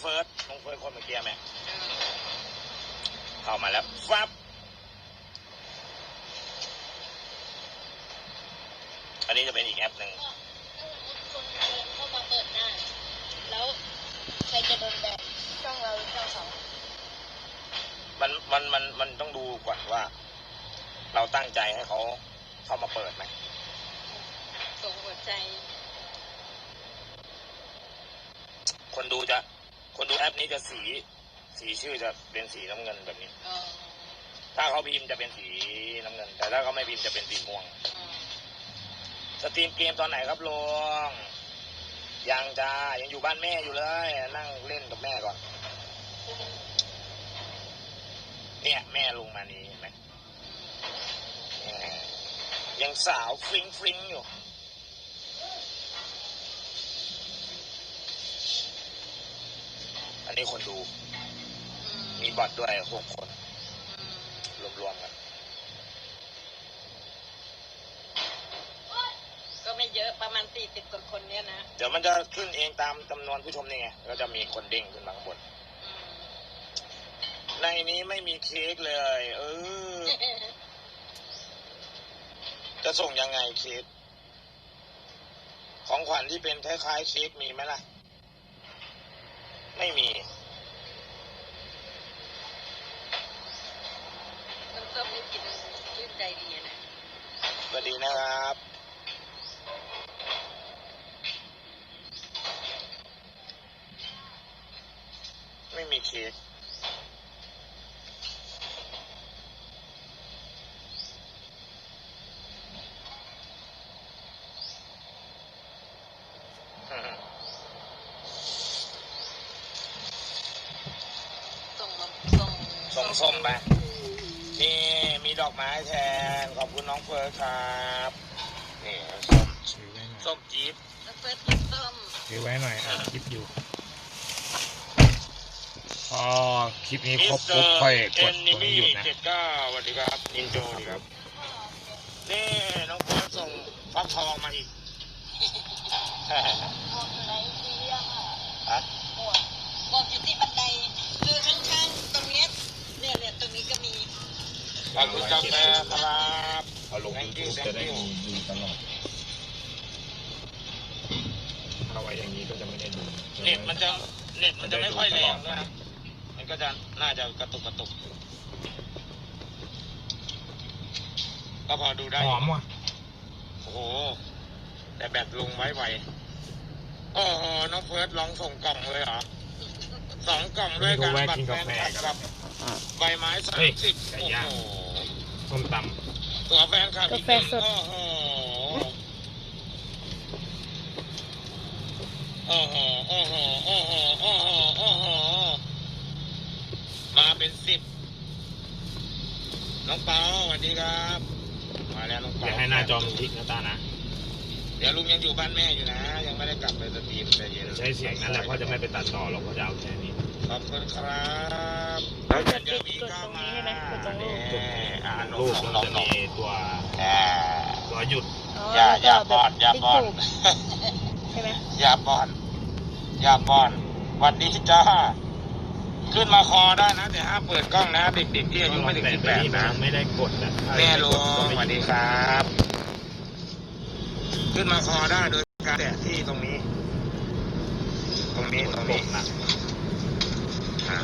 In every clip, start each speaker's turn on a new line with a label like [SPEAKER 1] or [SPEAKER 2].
[SPEAKER 1] เฟิร์สน้องเฟิร์สคนเมื่อกี้แม่เข้ามาแล้วฟับอันนี้จะเป็นอีกแอปหนึ่ง
[SPEAKER 2] คนเข้ามาเปิดหน้า แล้วใครจะโดนแบนช่องเราหรือช่องเขา
[SPEAKER 1] มันมันมันมันต้องดูก่อนว่า เราตั้งใจให้เขาเข้ามาเปิดไหม
[SPEAKER 2] ส่งหัวใจ
[SPEAKER 1] คนดูจะ คนดูแอปนี้จะสีสีชื่อจะเป็นสีน้ำเงินแบบนี้
[SPEAKER 2] อ๋อ
[SPEAKER 1] ถ้าเขาพิมพ์จะเป็นสีน้ำเงิน แต่ถ้าเขาไม่พิมพ์จะเป็นสีม่วง
[SPEAKER 2] อ๋อ
[SPEAKER 1] สตรีมเกมตอนไหนครับลุงยังจ้ายังอยู่บ้านแม่อยู่เลย นั่งเล่นกับแม่ก่อน เนี่ยแม่ลุงมานี่เห็นไหมเนี่ยยังสาวฟริ้งฟริ้งอยู่ นนี้คนดู
[SPEAKER 2] อืม
[SPEAKER 1] มีบอทด้วยหกคน
[SPEAKER 2] อืม
[SPEAKER 1] รวมๆกัน
[SPEAKER 2] ก็ไม่เยอะประมาณสี่สิบกว่าคนเนี่ยนะ
[SPEAKER 1] เดี๋ยวมันจะขึ้นเองตามจำนวนผู้ชมนี่ไงก็จะมีคนเด้งขึ้นมาข้างบน
[SPEAKER 2] อืม
[SPEAKER 1] ในนี้ไม่มีเค้กเลย เออ จะส่งยังไงเค้กของขวัญที่เป็นคล้ายๆเค้กมีไหมล่ะ ไม่มี
[SPEAKER 2] น้ำส้มนี่กินชื่นใจดีนะ
[SPEAKER 1] สวัสดีนะครับ ไม่มีเค้กอืม
[SPEAKER 2] ส่งมาส่ง
[SPEAKER 1] ส่งส้มไป นี่มีดอกไม้แทน ขอบคุณน้องเฟิร์สครับนี่ส้ม
[SPEAKER 3] ถือไว้หน่อย
[SPEAKER 1] ส้มจี๊ด
[SPEAKER 2] แล้วเฟิร์สกินส้ม
[SPEAKER 3] ถือไว้หน่อยอ่านคลิปอยู่พอคลิปนี้ครบปุ๊บค่อยกด
[SPEAKER 1] นิ
[SPEAKER 3] ตัว
[SPEAKER 1] มี่
[SPEAKER 3] นี้หยุดนะ
[SPEAKER 1] เจ็ดเก้าสวัสดีครับนินโจดีครับนี่น้องเฟิร์สส่งฟักทองมาอีก
[SPEAKER 2] ข
[SPEAKER 1] อบคุณกาแฟครับ
[SPEAKER 3] เอาลง
[SPEAKER 1] Thank you,
[SPEAKER 3] YouTube จะได้
[SPEAKER 1] thank you
[SPEAKER 3] มีดูตลอดถ้าไว้อย่างนี้ก็จะไม่ได้ดู
[SPEAKER 1] เน็ตมันจะเน็ตมันจะไม่ค่อยแรงด้วยนะมันก็จะน่าจะกระตุกกระตุกก็พอดูได้
[SPEAKER 3] หอมว่ะ
[SPEAKER 1] โอ้โห แต่แบตลงไว้ไวโอ้โหน้องเฟิร์สลองส่งกล่องเลยเหรอสองกล่องด้วยกันบัตรแฟนคลับ กับใบไม้สามสิบโอ้โห
[SPEAKER 3] ส้มต
[SPEAKER 1] ตัวแฟนคลับอี
[SPEAKER 4] กาแฟสด
[SPEAKER 1] โอ้โหโอ้โหโอ้โหโอ้โหโอ้โหโอ้โหมาเป็นสิบน้องเปาสวัสดีครับ มาแล้วน้องำเปา
[SPEAKER 3] อย่าให้หน้าจอมันพลิกนะตานะ
[SPEAKER 1] เดี๋ยวลุงยังอยู่บ้านแม่อยู่นะ ยังไม่ได้กลับไปสตรีมแต่เย็น
[SPEAKER 3] ใช้เสียงนั่นแหละเพราะจะไม่ไปตัดต่อหรอกเพราะจะเอาแค่นี้
[SPEAKER 1] ขอบคุณครับ
[SPEAKER 4] กดติดกดตรงนี้ใช่ไหมกดตรงรูป
[SPEAKER 1] นี่อ่าน
[SPEAKER 3] รูป
[SPEAKER 1] น
[SPEAKER 3] มัน
[SPEAKER 1] ม
[SPEAKER 3] จะ
[SPEAKER 1] น
[SPEAKER 3] มี
[SPEAKER 1] ม
[SPEAKER 3] ตัว
[SPEAKER 1] อ่า
[SPEAKER 3] ตัวหยุด
[SPEAKER 1] อย่าอย่าบอนอย่าบอน
[SPEAKER 4] ใช่ไหม
[SPEAKER 1] อย่าบอนอย่าบอนหวันดีจ้าขึ้นมาคอได้นะแต่ห้ามเปิดกล้องนะเด็กๆที่อายุไม่ถึงสิบแปดนะ
[SPEAKER 3] ไม่ได้กดนะ
[SPEAKER 1] แม่ลุงสวัสดีครับ ขึ้นมาคอได้โดยการแตะที่ตรงนี้ ตรงนี้ตรง
[SPEAKER 3] ก
[SPEAKER 1] นี้
[SPEAKER 3] ดหนัก
[SPEAKER 1] อ่า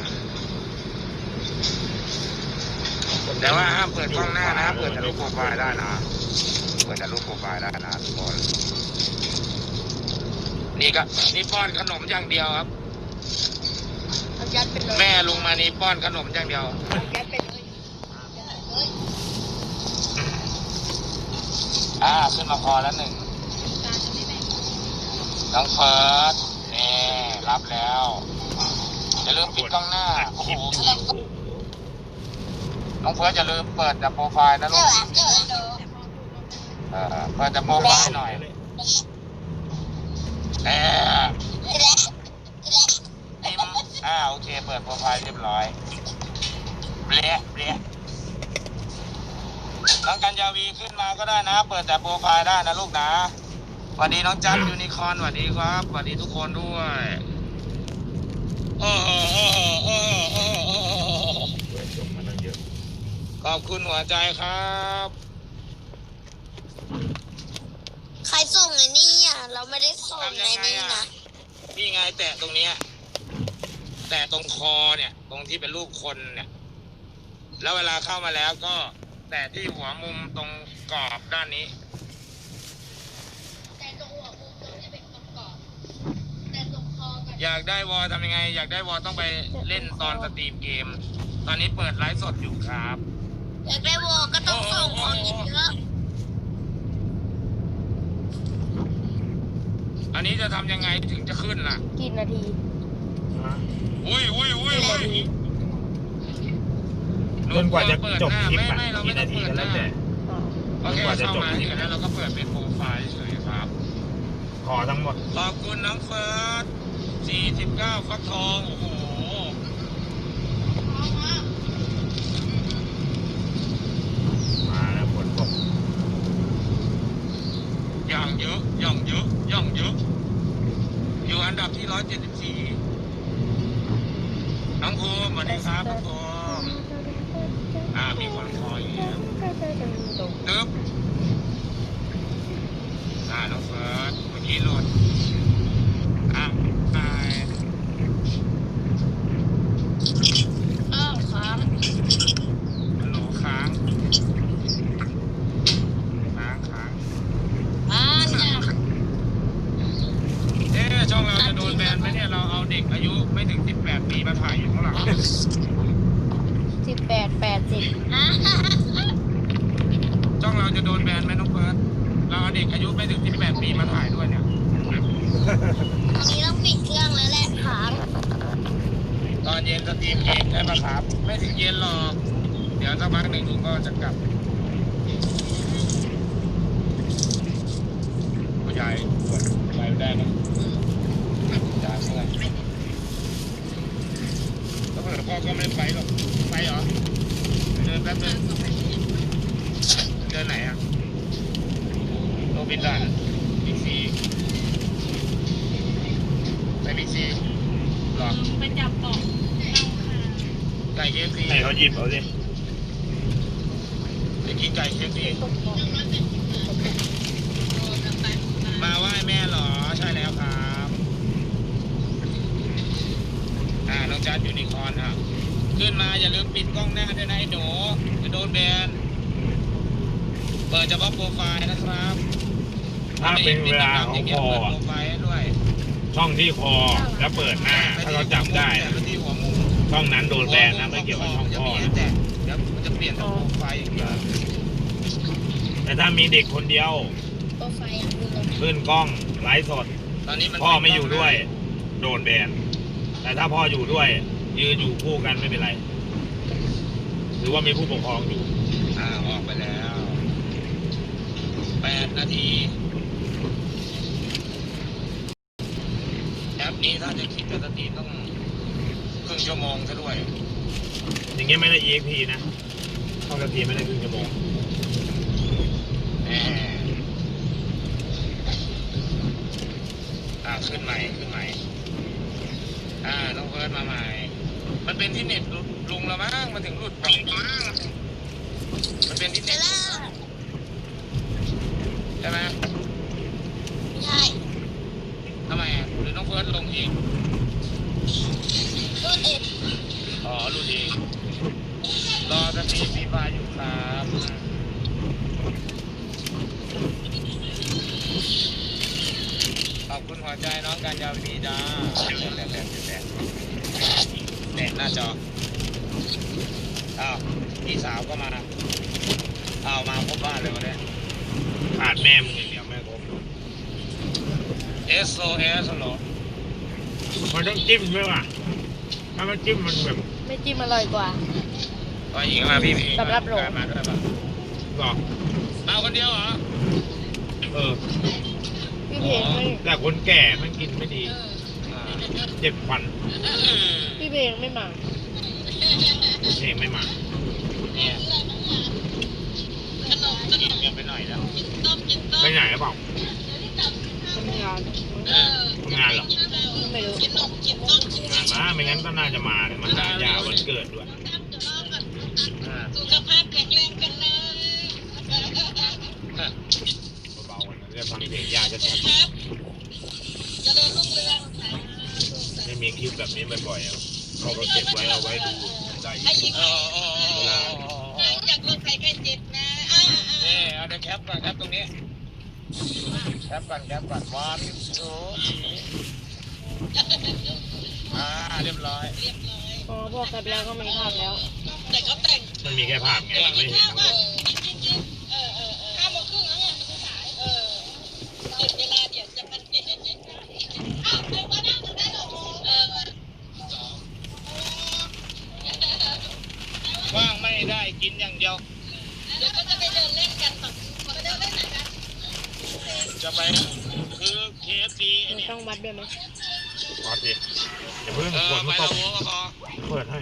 [SPEAKER 1] แต่ว่าห้ามเปิดกล้องหน้านะ เปิดแต่รูปโปรไฟล์ได้นะ เปิดแต่รูปโปรไฟล์ได้นะทุกคนนี่ก็นี่ป้อนขนมอย่างเดียวครับ
[SPEAKER 2] เอายัดไปเลย
[SPEAKER 1] แม่ลุงมานี่ป้อนขนมอย่างเดียว
[SPEAKER 2] เอายัดไปเลยยัดเลย
[SPEAKER 1] อ่าขึ้นมาคอแล้วหนึ่ง
[SPEAKER 2] ตาจะไม่แบ่ง
[SPEAKER 1] น้องเฟิร์สนี่รับแล้วอย่าลืมปิดกล้องหน้าโอ้โหน้องเฟิร์สอย่าลืมเปิดแต่โปรไฟล์นะลู
[SPEAKER 2] กอะเอ่อ
[SPEAKER 1] เปิดแต่โปรไฟล์หน่อยแอบพิมอ่าโอเค เปิดโปรไฟล์เรียบร้อยเบลเบลน้องกัญญาวีขึ้นมาก็ได้นะ เปิดแต่โปรไฟล์ได้นะลูกนะ วัสดีน้องจันยูนิคอนสวัสดีครับสวัสดีทุกคนด้วยโอ้โหโอ้โหโอ้โหโอ้โห
[SPEAKER 3] จมมาตั้งเยอะ
[SPEAKER 1] ขอบคุณหัวใจครับ
[SPEAKER 2] ใครส่งไอ้นี่อะ เราไม่ได้ส่งไอ้นี่นะ
[SPEAKER 1] นี่ไงแตะตรงเนี้ยแตะตรงคอเนี่ย ตรงที่เป็นรูปคนเนี่ย แล้วเวลาเข้ามาแล้วก็ แตะที่หัวมุมตรงกรอบด้านนี้
[SPEAKER 2] แต่ตรงหัวมุมตรงที่เป็นกรอบๆแต่ตรงค อกับ
[SPEAKER 1] อยากได้วอลทำยังไง อยากได้วอลต้องไปเล่นตอนสตรีมเกม ตอนนี้เปิดไลฟ์สดอยู่ครับ
[SPEAKER 2] อยากได้วอลก็ต้องส่งของเยอะ
[SPEAKER 1] อันนี้จะทำยังไงถึงจะขึ้นล่ะ
[SPEAKER 4] กี่นาที
[SPEAKER 1] อุ้ยอุ้ยอุ้ยอุ้ย
[SPEAKER 3] จนกว่าจะจบคลิป
[SPEAKER 1] ไม่
[SPEAKER 3] อะ
[SPEAKER 1] ไม่เรา
[SPEAKER 3] กี่
[SPEAKER 1] ไม่ต้อ
[SPEAKER 3] นางที
[SPEAKER 1] เปิด
[SPEAKER 3] ก็
[SPEAKER 1] ห
[SPEAKER 3] แล้ว
[SPEAKER 1] น้า
[SPEAKER 3] แต่
[SPEAKER 4] อ๋อ
[SPEAKER 1] โอเค
[SPEAKER 3] จนกว่าจะ
[SPEAKER 1] เข้า
[SPEAKER 3] จบ
[SPEAKER 1] มา
[SPEAKER 3] คลิป
[SPEAKER 1] จากนั้นเราก็เปิดเป็นโปรไฟล์เฉยครับ
[SPEAKER 3] ขอทั้งหมด
[SPEAKER 1] ขอบคุณน้องเฟิร์ส 49ฟักทอง โอ้โห
[SPEAKER 3] มาแล้วฝนตก
[SPEAKER 1] อย่างเยอะ อย่างเยอะ อย่างเยอะ อยู่อันดับที่ 174 น้องภูมิสวัสดีครับน้องภูมิอ่า มีคนคอยอยู่แล้วตึ๊บอ่า น้องเฟิร์สเมื่อกี้หลุดอะไป
[SPEAKER 2] ๆอ้าวครับ
[SPEAKER 1] ฮัลโหลค้างค้างค้าง
[SPEAKER 2] อ่าเนี่ย
[SPEAKER 1] เอ๊ะช่องเราจะโดนแบนไหมเนี่ย เราเอาเด็กอายุไม่ถึง 18 ปีมาถ่ายอยู่ข้างหลัง
[SPEAKER 4] สิบแปดแปดสิบ
[SPEAKER 2] อ่า
[SPEAKER 1] ช่องเราจะโด นแบนไหมน้องเฟิร์สเราเอาเด็กอายุไม่ถึง18ปีมาถ่ายด้วยเนี่ย
[SPEAKER 2] ตอนนี้ต้องปิดเครื่องแล้วแหละครับ
[SPEAKER 1] ตอนเย็นสตรีมเองได้ปะครับ ไม่ถึงเย็นหรอก เดี๋ยวสักพักหนึ่งหนูก็จะกลับผู้ใหญ่ปวดไปได้นะยาเมื่อยแล้วเผื่อพ่อก็ไม่ไปหรอก ไปเหรอ เดินแป๊บนึงเดินไหนอะ โรบินสันบิ๊กซีไปบิ๊กซีหรอ
[SPEAKER 2] ไปจับกล่อง
[SPEAKER 1] ไก่เคฟซี
[SPEAKER 3] ให้เขาหยิบเอาสิ
[SPEAKER 1] ไปกินไก่เคฟซีมาไหว้แม่เหรอ ใช่แล้วครับอ่าน้องจัดยูนิคอร์นอะขึ้นมาอย่าลืมปิดกล้องหน้าด้วยนะไอ้หนูจะโดนแบนเปิดเฉพาะโปรไฟล์นะครับ
[SPEAKER 3] ถ้าเป็นเวลาของ
[SPEAKER 1] ย่าง
[SPEAKER 3] ค
[SPEAKER 1] เงี้ย
[SPEAKER 3] อ
[SPEAKER 1] เปิดโปรไฟล์ให้ด้วย
[SPEAKER 3] ช่องที่คอแล้วเปิดหน้า ถ้าเราจำได้
[SPEAKER 1] แต่
[SPEAKER 3] นะ
[SPEAKER 1] ไม่ที่หัวมุม
[SPEAKER 3] ช่องนั้นโดนแบนนะไม่เกี่ยวกับช่องพ่อ
[SPEAKER 1] จะมี
[SPEAKER 3] นะ
[SPEAKER 1] แต่เดี๋ยวมันจะเปลี่ยนจากโปรไฟล์อย่างเดียว
[SPEAKER 3] แต่ถ้ามีเด็กคนเดียว
[SPEAKER 2] โปรไฟล์อย่างอื่น
[SPEAKER 3] ขึ้นกล้องไลฟ์สด
[SPEAKER 1] ตอนนี้มัน
[SPEAKER 3] พ่อไม่อยู่ด้วย โดนแบนแต่ถ้าพ่ออยู่ด้วย ยืนอยู่คู่กันไม่เป็นไร หรือว่ามีผู้ปกครองอยู่
[SPEAKER 1] อ่าออกไปแล้วแปดนาที แอปนี้ถ้า จะคิดจะสตรีมต้องครึ่งชั่วโมงซะด้วย
[SPEAKER 3] อย่างเงี้ยไม่ได้ EXP นะเข้าสตรีมไม่ได้ครึ่งชั่วโมง
[SPEAKER 1] แหมอ่าขึ้นใหม่ขึ้นใหม่ อ่าต้องเพิร์ดมาใหม่ มันเป็นที่เน็ตลุงแล้วมั้งมันถึงหลุดไปมันเป็นที่
[SPEAKER 2] เสร็
[SPEAKER 1] เน็
[SPEAKER 2] จ
[SPEAKER 1] ต
[SPEAKER 2] แล้ว
[SPEAKER 1] ใช่ไหม
[SPEAKER 2] ใช่
[SPEAKER 1] ทำไมอะหรือน้องเฟิร์สลงเอง
[SPEAKER 2] รุ่นเอ็ด
[SPEAKER 1] อ๋อหลุดเองรอสตรีมฟรีไฟล์อยู่ครับขอบคุณหัวใจน้องการยาวีจ้าแตะแตะแตะแตะหน้าจออ้าวพี่สาวก็มาอ้าวมาพบบ้านเลยวันนี้
[SPEAKER 3] ขาดแม่มึงอย่างเดียวแม่ครบ
[SPEAKER 1] SOS เหรอ
[SPEAKER 3] มันต้องจิ้มด้วยว่ะ ถ้ามันจิ้มมันแบบ
[SPEAKER 4] ไม่จิ้มอร่อยกว่า
[SPEAKER 1] ก็หญิงมาพี่พี่
[SPEAKER 4] สำหรับโหล
[SPEAKER 1] มาด้วยป่ะ
[SPEAKER 3] หรอก
[SPEAKER 1] มาคนเดียวเหรอ
[SPEAKER 3] เออ
[SPEAKER 4] พี่เพลงไม่
[SPEAKER 3] แต่คนแก่มันกินไม่ดี
[SPEAKER 1] อ่า
[SPEAKER 3] เจ็บฟัน
[SPEAKER 4] พี่เพลงไม่มา
[SPEAKER 3] เพลงไม่มา
[SPEAKER 1] เนี่ยกินกันไปหน่อยแล้ว
[SPEAKER 3] ไปไหนหรือเปล่า
[SPEAKER 4] ทำงาน
[SPEAKER 1] เออ
[SPEAKER 3] ทำำ งานเหรอ
[SPEAKER 4] ไม่รู้
[SPEAKER 3] อ่ามาไม่งั้นก็น่าจะมาเลยมาหายาวันเกิดด้วยอ่า
[SPEAKER 2] สุขภาพแข็งแรงกันเลย
[SPEAKER 3] เบาๆกันนะจะฟังเพลงยากจะชัด
[SPEAKER 2] ครับเจะเดินรุ่งเรือง
[SPEAKER 3] ไม่มีคลิปแบบนี้บ่อยๆอะเขาก็เก็บไว้เอาไว้ดูได้
[SPEAKER 2] ให้ยิง
[SPEAKER 1] เออเออเออเออ
[SPEAKER 2] หายจากโรคภัยไข้เจ็บนะอ่าอ่า
[SPEAKER 1] นี่เอาเดี๋ยวแคปก่อนแคปตรงนี้ แคปก่อนแคปก่อนวันทูอ่าเรียบร้อย
[SPEAKER 2] เรียบร้อย
[SPEAKER 4] อ๋อพอแคปแล้วก็ไม่ภาพแล้ว
[SPEAKER 2] แต่เขาแต่ง
[SPEAKER 3] มันมีแค่ภาพไงมันไม่เห็นทั้งหมด
[SPEAKER 2] จริงจริงๆเออเออเออห้าโมงครึ่งแล้วไงมันจะสายเออเก็บเวลาเดี๋ยวจะมันอ้าวไปวันนั้นจะได้หรอเออ
[SPEAKER 1] ว่างไม่ได้กินอย่างเดียว
[SPEAKER 2] เดี๋ยวก็จะไปเดินเล่นกันต่อไปเดินเล่นไหนกัน
[SPEAKER 1] จะไปคือ KFC ไอ้
[SPEAKER 4] มัน
[SPEAKER 1] เนี่ย
[SPEAKER 4] ต้องวัดด้วยไหม
[SPEAKER 3] วัดดิอย่าเพิ่ง
[SPEAKER 1] เอ
[SPEAKER 3] ฝ
[SPEAKER 1] อนไป
[SPEAKER 3] มันต
[SPEAKER 1] ละ
[SPEAKER 3] ก
[SPEAKER 1] โวก็พอ
[SPEAKER 3] เปิดให้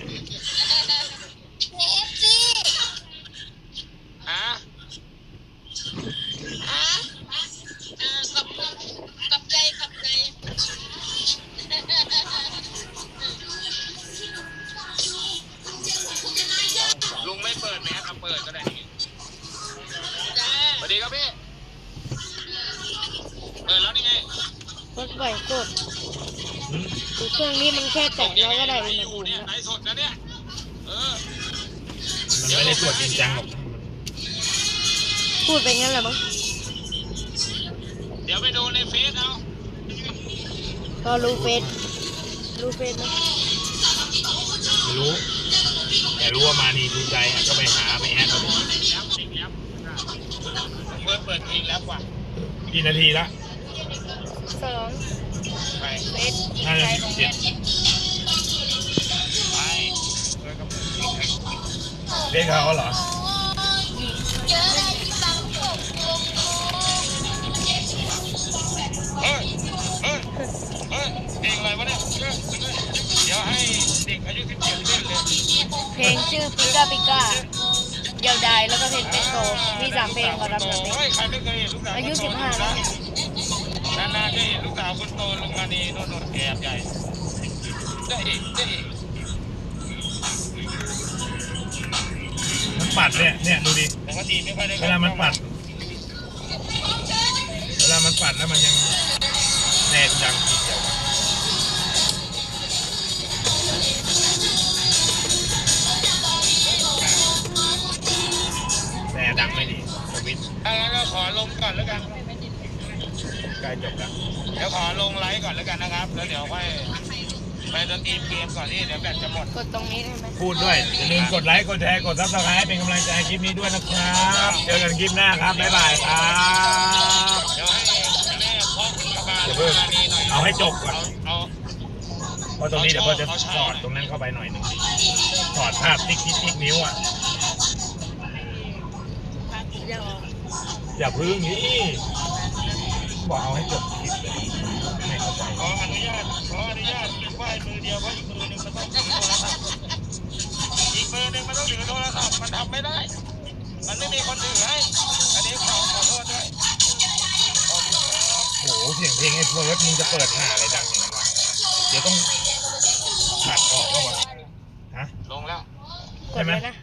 [SPEAKER 2] เค
[SPEAKER 1] รื่
[SPEAKER 4] องนี้มันแค่แตะแล้วก็ได้
[SPEAKER 1] ไล
[SPEAKER 4] อุณหภูมิแล้ว
[SPEAKER 1] ไลฟ์สดนะเนี่ยเออ
[SPEAKER 3] มันไม่ได้ตรวจจริงจังหรอก
[SPEAKER 4] พูดไปงั้นแหละมั้ง
[SPEAKER 1] เดี๋ยวไปดูในเฟซเอา
[SPEAKER 4] ก็รู้เฟซรู้เฟซไหม
[SPEAKER 3] ไม่รู้ แต่รู้ว่ามานี่ดูใจอะก็ไปหาไปแอดเอาดิ
[SPEAKER 1] แล้วจริงแล้วเปิดเปิดจริงแล้วกว่า
[SPEAKER 3] กี่นาทีละ
[SPEAKER 4] สอง
[SPEAKER 1] ไป
[SPEAKER 4] เฟซ
[SPEAKER 3] น่าจะสิบเจ็ด
[SPEAKER 1] ไปเปิดกับผมจริงนะ
[SPEAKER 3] เรียกเขาเหรอ
[SPEAKER 2] เจออะไรที่บางกอก
[SPEAKER 1] เฮ้ยเฮ้ยเฮ้ยเพลงอะไรวะเนี่ยเดี๋ยวให้เด็กอายุ17เล่นเลย
[SPEAKER 4] เพลงชื่อปิก้าปิก้าเดียวดายแล้วก็เพลงเป็นโตมีสามเพลงขอรับ
[SPEAKER 1] เฮ้ยใครไม่เคยเห็นลูกสาว
[SPEAKER 4] อายุสิบห้าแล้ว
[SPEAKER 1] นานๆจะเห็นลูกสาวคนโตลงมานีโน่นโน่นแอบใหญ่ได้เอกได้เอก
[SPEAKER 3] มันปัดเนี่ยเนี่ยดูดิ
[SPEAKER 1] ปกติไม่ค่อยได้
[SPEAKER 3] เวลามันปัด เวลามันปัดแล้วมันยังแน่นดังทีเดียวแต่ดังไม่ดีสวิตช์
[SPEAKER 1] ถ้างั้นก็ขอลงก่อนแล้วกัน
[SPEAKER 3] ใกล้จบแล้ว
[SPEAKER 1] เดี๋ยวขอลงไลฟ์ก่อนแล้วกันนะครับ แล้วเดี๋ยวค่อยไปสตรีมเกมก่อนที่เดี๋ยวแบตจะหมด
[SPEAKER 4] กดตรงนี้ได้ไหม
[SPEAKER 3] พูดด้วยอย่าลืมกดไลค์ กดแชร์ กดซับสไครต์เป็นกำลังใจให้คลิปนี้ด้วยนะครับ เจอกันคลิปหน้าครับ บ๊ายบายครับ
[SPEAKER 1] เดี๋ยวให้แม่พ่อคุณกบาล
[SPEAKER 3] อย่าเพิ่ง
[SPEAKER 1] มานีหน่อย
[SPEAKER 3] เอาให้จบก่อน
[SPEAKER 1] เอาเอา
[SPEAKER 3] เพราะตรงนี้เดี๋ยวพ่อจะสอดตรงนั้นเข้าไปหน่อยหนึงสอดภาพติ๊กติ๊กติ๊กนิ้วอะ
[SPEAKER 4] อย่าออก
[SPEAKER 3] อย่าพึ่งนี่ บอกเอาให้จบคลิปเลยไม่เข้าใจ
[SPEAKER 1] ขออนุญาตขออนุญาตถือป้ายมือเดียวเพราะอีกมือหนึ่งมันต้องถือโทรศัพท์อีกมือหนึ่งมันต้องถือโทรศัพท์มันทำไม่ได้ มันไม่มีคนถือให้อันนี้ขอขอโทษด้วย
[SPEAKER 3] โอ้โหเสียงเพลงไอ้เฟิร์สมึงจะเปิดหาอะไรดังอย่างนั้นวะเดี๋ยวต้องตัดออกแล้ววะฮะ
[SPEAKER 1] ลงแล้ว
[SPEAKER 4] กดเลยนะ